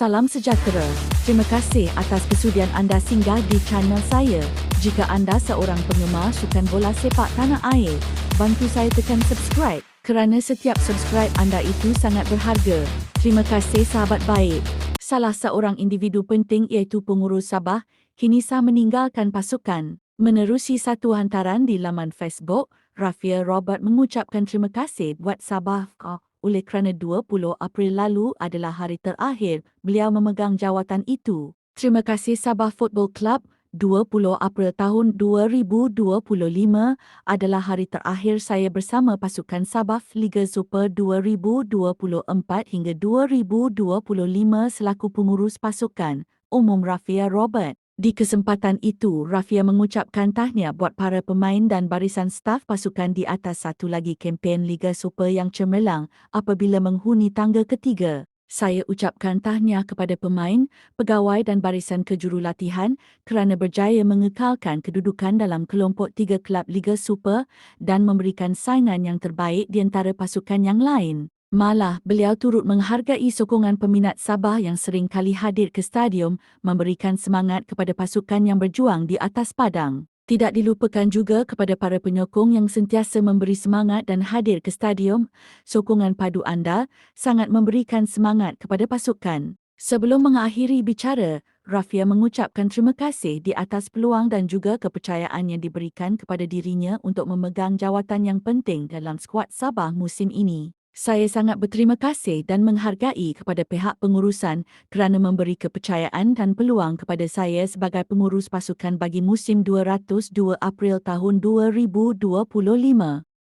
Salam sejahtera. Terima kasih atas kesudian anda singgah di channel saya. Jika anda seorang penggemar sukan bola sepak tanah air, bantu saya tekan subscribe kerana setiap subscribe anda itu sangat berharga. Terima kasih sahabat baik. Salah seorang individu penting iaitu pengurus Sabah kini sah meninggalkan pasukan. Menerusi satu hantaran di laman Facebook, Rafia Robert mengucapkan terima kasih buat Sabah oleh kerana 20 April lalu adalah hari terakhir beliau memegang jawatan itu. Terima kasih Sabah Football Club. 20 April tahun 2025 adalah hari terakhir saya bersama pasukan Sabah Liga Super 2024 hingga 2025 selaku pengurus pasukan. Umum Rafia Robert. Di kesempatan itu, Rafia mengucapkan tahniah buat para pemain dan barisan staf pasukan di atas satu lagi kempen Liga Super yang cemerlang apabila menghuni tangga ketiga. Saya ucapkan tahniah kepada pemain, pegawai dan barisan kejurulatihan kerana berjaya mengekalkan kedudukan dalam kelompok tiga kelab Liga Super dan memberikan saingan yang terbaik di antara pasukan yang lain. Malah, beliau turut menghargai sokongan peminat Sabah yang sering kali hadir ke stadium memberikan semangat kepada pasukan yang berjuang di atas padang. Tidak dilupakan juga kepada para penyokong yang sentiasa memberi semangat dan hadir ke stadium. Sokongan padu anda sangat memberikan semangat kepada pasukan. Sebelum mengakhiri bicara, Rafia mengucapkan terima kasih di atas peluang dan juga kepercayaan yang diberikan kepada dirinya untuk memegang jawatan yang penting dalam skuad Sabah musim ini. Saya sangat berterima kasih dan menghargai kepada pihak pengurusan kerana memberi kepercayaan dan peluang kepada saya sebagai pengurus pasukan bagi musim 202 April tahun 2025.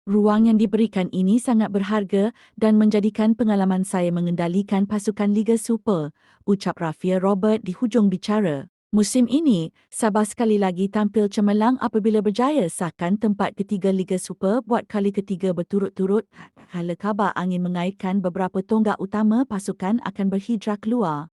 Ruang yang diberikan ini sangat berharga dan menjadikan pengalaman saya mengendalikan pasukan Liga Super, ucap Rafia Robert di hujung bicara. Musim ini, Sabah sekali lagi tampil cemerlang apabila berjaya sahkan tempat ketiga Liga Super buat kali ketiga berturut-turut. Hala kabar angin mengaitkan beberapa tonggak utama pasukan akan berhijrah keluar.